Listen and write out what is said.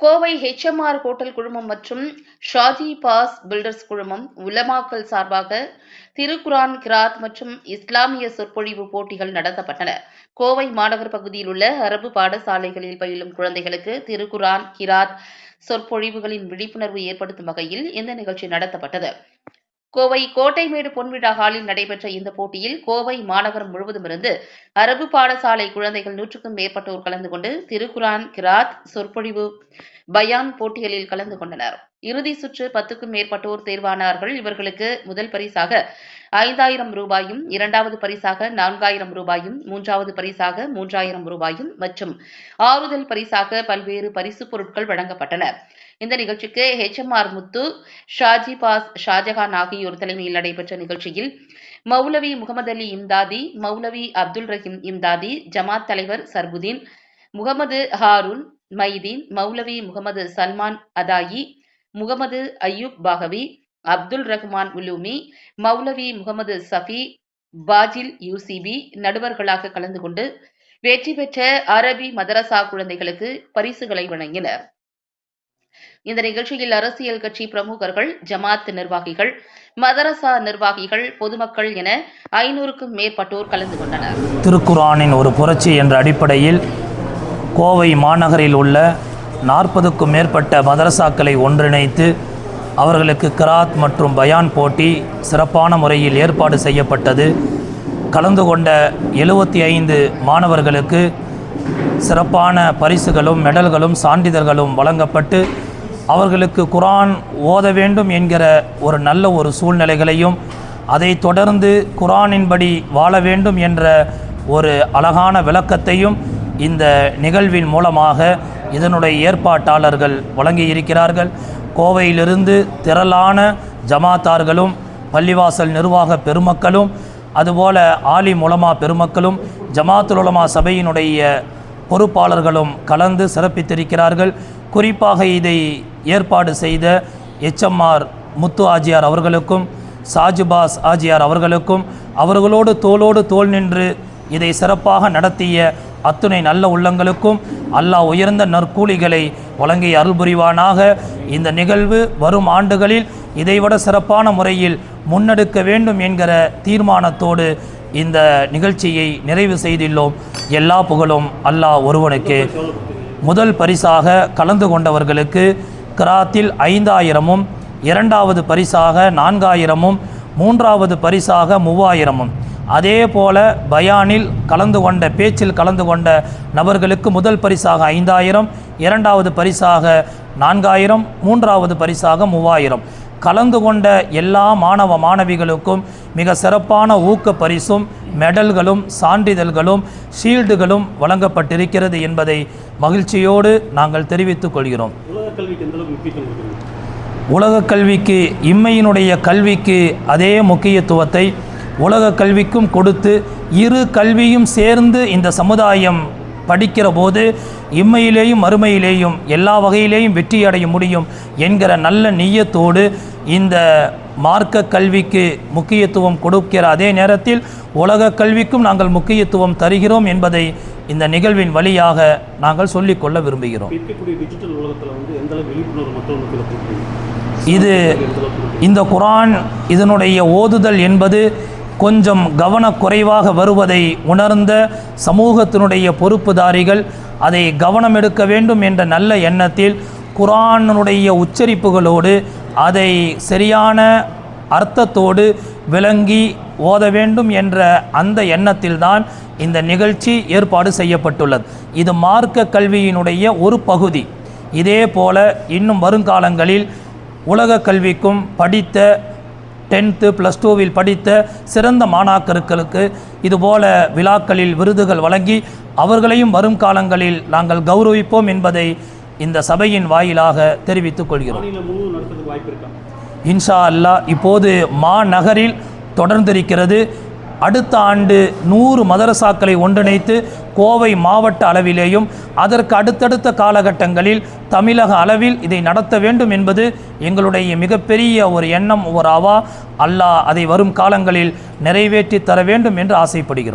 Kovai HMR hotel குழுமம் மற்றும் Shaji pass filters குழுமம் உலமாக்கல் சார்பாக திருக்குரான் கிராத் மற்றும் இஸ்லாமிய சொற்பொழிவு போட்டிகள் நடத்தப்பட்டன. கோவை மாநகர் பகுதியில் உள்ள அரபு பாடசாலைகளில் பயிலும் குழந்தைகளுக்கு திருக்குரான் கிராத் சொற்பொழிவுகளின் விழிப்புணர்வு ஏற்படுத்தும் வகையில் இந்த நிகழ்ச்சி நடத்தப்பட்டது. கோவை கோட்டைமேடு பொன்விழா ஹாலில் நடைபெற்ற இந்த போட்டியில் கோவை மாநகரம் முழுவதுமிருந்து அரபு பாடசாலை குழந்தைகள் நூற்றுக்கும் மேற்பட்டோர் கலந்து கொண்டு திருக்குரான் கிராத் சொற்பொழிவு பயான் போட்டிகளில் கலந்து கொண்டனர். இறுதி சுற்று பத்துக்கும் மேற்பட்டோர் தேர்வானார்கள். இவர்களுக்கு முதல் பரிசாக ஐந்தாயிரம் ரூபாயும் இரண்டாவது பரிசாக நான்காயிரம் ரூபாயும் மூன்றாவது பரிசாக மூன்றாயிரம் ரூபாயும் மற்றும் ஆறுதல் பரிசாக பல்வேறு பரிசுப் பொருட்கள் வழங்கப்பட்டன. இந்த நிகழ்ச்சிக்கு H M R Muthu Shaji Bas Shajahan ஆகியோர் தலைமையில் நடைபெற்ற நிகழ்ச்சியில் மௌலவி முகமது அலி இம்தாதி மௌலவி அப்துல் ரஹீம் இம்தாதி ஜமாத் தலைவர் சர்புதீன் முகமது ஹாரூன் மைதீன் மௌலவி முகமது சல்மான் அதாயி முகமது அய்யூப் பாகவி அப்துல் ரஹ்மான் உலூமி மௌலவி முகமது சஃபி பாஜில் யூசிபி நடுவர்களாக கலந்து கொண்டு வெற்றி பெற்ற அரபி மதரசா குழந்தைகளுக்கு பரிசுகளை வழங்கினர். இந்த நிகழ்ச்சியில் அரசியல் கட்சி பிரமுகர்கள் ஜமாத் நிர்வாகிகள் மதரசா நிர்வாகிகள் பொதுமக்கள் என ஐநூறுக்கும் மேற்பட்டோர் கலந்து கொண்டனர். திருக்குரானின் ஒரு புரட்சி என்ற அடிப்படையில் கோவை மாநகரில் உள்ள நாற்பதுக்கும் மேற்பட்ட மதரசாக்களை ஒன்றிணைத்து அவர்களுக்கு கிராத் மற்றும் பயான் போட்டி சிறப்பான முறையில் ஏற்பாடு செய்யப்பட்டது. கலந்து கொண்ட எழுபத்தி ஐந்து மாணவர்களுக்கு சிறப்பான பரிசுகளும் மெடல்களும் சான்றிதழ்களும் வழங்கப்பட்டு அவர்களுக்கு குரான் ஓத வேண்டும் என்கிற ஒரு நல்ல ஒரு சூழ்நிலைகளையும் அதை தொடர்ந்து குரானின்படி வாழ வேண்டும் என்ற ஒரு அழகான விளக்கத்தையும் இந்த நிகழ்வின் மூலமாக இதனுடைய ஏற்பாட்டாளர்கள் வழங்கியிருக்கிறார்கள். கோவையிலிருந்து திரளான ஜமாத்தார்களும் பள்ளிவாசல் நிர்வாக பெருமக்களும் அதுபோல ஆலி முலமா பெருமக்களும் ஜமாத்துல் உலமா சபையினுடைய பொறுப்பாளர்களும் கலந்து சிறப்பித்திருக்கிறார்கள். குறிப்பாக இதை ஏற்பாடு செய்த எச்எம்ஆர் முத்து ஆஜியார் அவர்களுக்கும் சாஜுபாஸ் ஆஜியார் அவர்களுக்கும் அவர்களோடு தோளோடு தோள் நின்று இதை சிறப்பாக நடத்திய அத்துணை நல்ல உள்ளங்களுக்கும் அல்லாஹ் உயர்ந்த நற்கூலிகளை வழங்கி அருள் புரிவானாக. இந்த நிகழ்வு வரும் ஆண்டுகளில் இதைவிட சிறப்பான முறையில் முன்னெடுக்க வேண்டும் என்கிற தீர்மானத்தோடு இந்த நிகழ்ச்சியை நிறைவு செய்துள்ளோம். எல்லா புகழும் அல்லாஹ் ஒருவனுக்கு. முதல் பரிசாக கலந்து கொண்டவர்களுக்கு கிராத்தில் ஐந்தாயிரமும் இரண்டாவது பரிசாக நான்காயிரமும் மூன்றாவது பரிசாக மூவாயிரமும். அதே போல பயானில் கலந்து கொண்ட பேச்சில் கலந்து கொண்ட நபர்களுக்கு முதல் பரிசாக ஐந்தாயிரம் இரண்டாவது பரிசாக நான்காயிரம் மூன்றாவது பரிசாக மூவாயிரம். கலந்து கொண்ட எல்லா மாணவ மாணவிகளுக்கும் மிக சிறப்பான ஊக்க பரிசும் மெடல்களும் சான்றிதழ்களும் ஷீல்டுகளும் வழங்கப்பட்டிருக்கிறது என்பதை மகிழ்ச்சியோடு நாங்கள் தெரிவித்துக் கொள்கிறோம். உலக கல்விக்கு எந்த அளவுக்கு முக்கியத்துவம் கொடுக்குறீங்க? உலக கல்விக்கு இம்மையினுடைய கல்விக்கு அதே முக்கியத்துவத்தை உலக கல்விக்கும் கொடுத்து இரு கல்வியும் சேர்ந்து இந்த சமுதாயம் படிக்கிற போது இம்மையிலேயும் மறுமையிலேயும் எல்லா வகையிலேயும் வெற்றி அடைய முடியும் என்கிற நல்ல நீயத்தோடு இந்த மார்க்க கல்விக்கு முக்கியத்துவம் கொடுக்கிற அதே நேரத்தில் உலக கல்விக்கும் நாங்கள் முக்கியத்துவம் தருகிறோம் என்பதை இந்த நிகழ்வின் வழியாக நாங்கள் சொல்லிக்கொள்ள விரும்புகிறோம் இது? இந்த குரான் இதனுடைய ஓதுதல் என்பது கொஞ்சம் கவனக்குறைவாக வருவதை உணர்ந்த சமூகத்தினுடைய பொறுப்புதாரிகள் அதை கவனம் எடுக்க வேண்டும் என்ற நல்ல எண்ணத்தில் குரானுடைய உச்சரிப்புகளோடு அதை சரியான அர்த்தத்தோடு விளங்கி ஓத வேண்டும் என்ற அந்த எண்ணத்தில்தான் இந்த நிகழ்ச்சி ஏற்பாடு செய்யப்பட்டுள்ளது. இது மார்க்க கல்வியினுடைய ஒரு பகுதி. இதே போல இன்னும் வருங்காலங்களில் உலக கல்விக்கும் படித்த டென்த்து ப்ளஸ் டூவில் படித்த சிறந்த மாணாக்கர்களுக்கு இதுபோல விழாக்களில் விருதுகள் வழங்கி அவர்களையும் வரும் காலங்களில் நாங்கள் கௌரவிப்போம் என்பதை இந்த சபையின் வாயிலாக தெரிவித்துக் கொள்கிறோம். இன்ஷா அல்லாஹ் இப்போது மாநகரில் தொடர்ந்திருக்கிறது. அடுத்த ஆண்டு நூறு மதரசாக்களை ஒன்றிணைத்து கோவை மாவட்ட அளவிலேயும் அதற்கு அடுத்தடுத்த காலகட்டங்களில் தமிழக அளவில் இதை நடத்த வேண்டும் என்பது எங்களுடைய மிகப்பெரிய ஒரு எண்ணம் ஒரு அவா அல்லாஹ் அதை வரும் காலங்களில் நிறைவேற்றி தர வேண்டும் என்று ஆசைப்படுகிறோம்.